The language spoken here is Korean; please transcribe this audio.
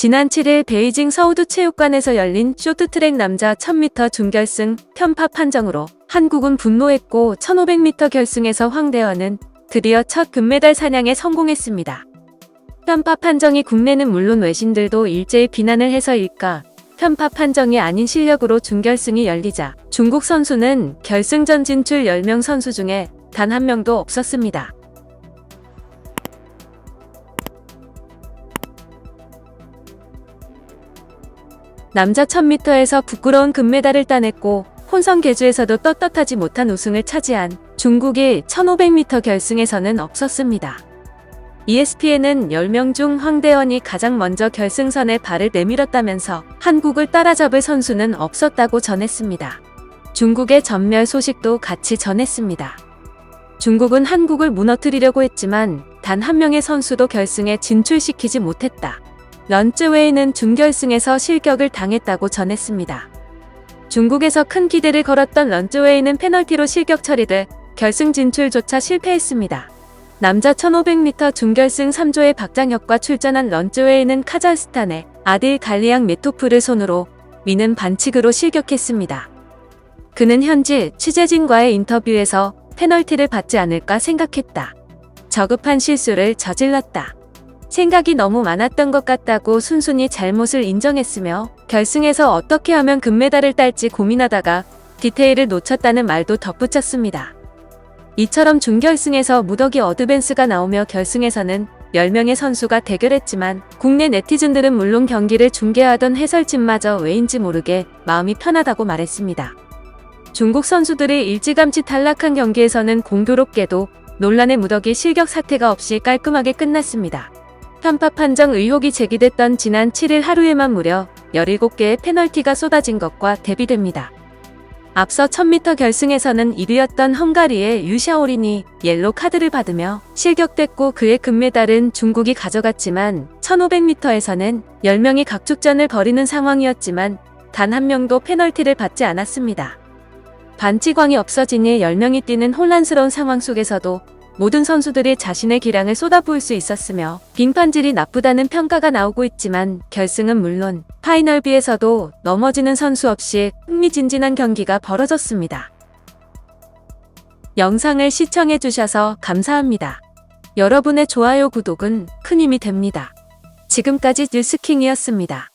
지난 7일 베이징 서우드 체육관에서 열린 쇼트트랙 남자 1000m 준결승 편파 판정으로 한국은 분노했고 1500m 결승에서 황대현은 드디어 첫 금메달 사냥에 성공했습니다. 편파 판정이 국내는 물론 외신들도 일제히 비난을 해서일까 편파 판정이 아닌 실력으로 준결승이 열리자 중국 선수는 결승전 진출 10명 선수 중에 단 한 명도 없었습니다. 남자 1000m에서 부끄러운 금메달을 따냈고 혼성 계주에서도 떳떳하지 못한 우승을 차지한 중국이 1500m 결승에서는 없었습니다. ESPN은 10명 중 황대현이 가장 먼저 결승선에 발을 내밀었다면서 한국을 따라잡을 선수는 없었다고 전했습니다. 중국의 전멸 소식도 같이 전했습니다. 중국은 한국을 무너뜨리려고 했지만 단 한 명의 선수도 결승에 진출시키지 못했다. 런츠웨이는 준결승에서 실격을 당했다고 전했습니다. 중국에서 큰 기대를 걸었던 런츠웨이는 페널티로 실격 처리돼 결승 진출조차 실패했습니다. 남자 1500m 준결승 3조의 박장혁과 출전한 런츠웨이는 카자흐스탄의 아딜 갈리앙 메토프를 손으로 미는 반칙으로 실격했습니다. 그는 현지 취재진과의 인터뷰에서 페널티를 받지 않을까 생각했다. 저급한 실수를 저질렀다. 생각이 너무 많았던 것 같다고 순순히 잘못을 인정했으며 결승에서 어떻게 하면 금메달을 딸지 고민하다가 디테일을 놓쳤다는 말도 덧붙였습니다. 이처럼 준결승에서 무더기 어드밴스가 나오며 결승에서는 10명의 선수가 대결했지만 국내 네티즌들은 물론 경기를 중계하던 해설진마저 왜인지 모르게 마음이 편하다고 말했습니다. 중국 선수들이 일찌감치 탈락한 경기에서는 공교롭게도 논란의 무더기 실격 사태가 없이 깔끔하게 끝났습니다. 편파 판정 의혹이 제기됐던 지난 7일 하루에만 무려 17개의 페널티가 쏟아진 것과 대비됩니다. 앞서 1000m 결승에서는 1위였던 헝가리의 유샤오린이 옐로 카드를 받으며 실격됐고 그의 금메달은 중국이 가져갔지만 1500m에서는 10명이 각축전을 벌이는 상황이었지만 단 한 명도 페널티를 받지 않았습니다. 반치광이 없어지니 10명이 뛰는 혼란스러운 상황 속에서도 모든 선수들이 자신의 기량을 쏟아부을 수 있었으며 빙판질이 나쁘다는 평가가 나오고 있지만 결승은 물론 파이널비에서도 넘어지는 선수 없이 흥미진진한 경기가 벌어졌습니다. 영상을 시청해 주셔서 감사합니다. 여러분의 좋아요 구독은 큰 힘이 됩니다. 지금까지 뉴스킹이었습니다.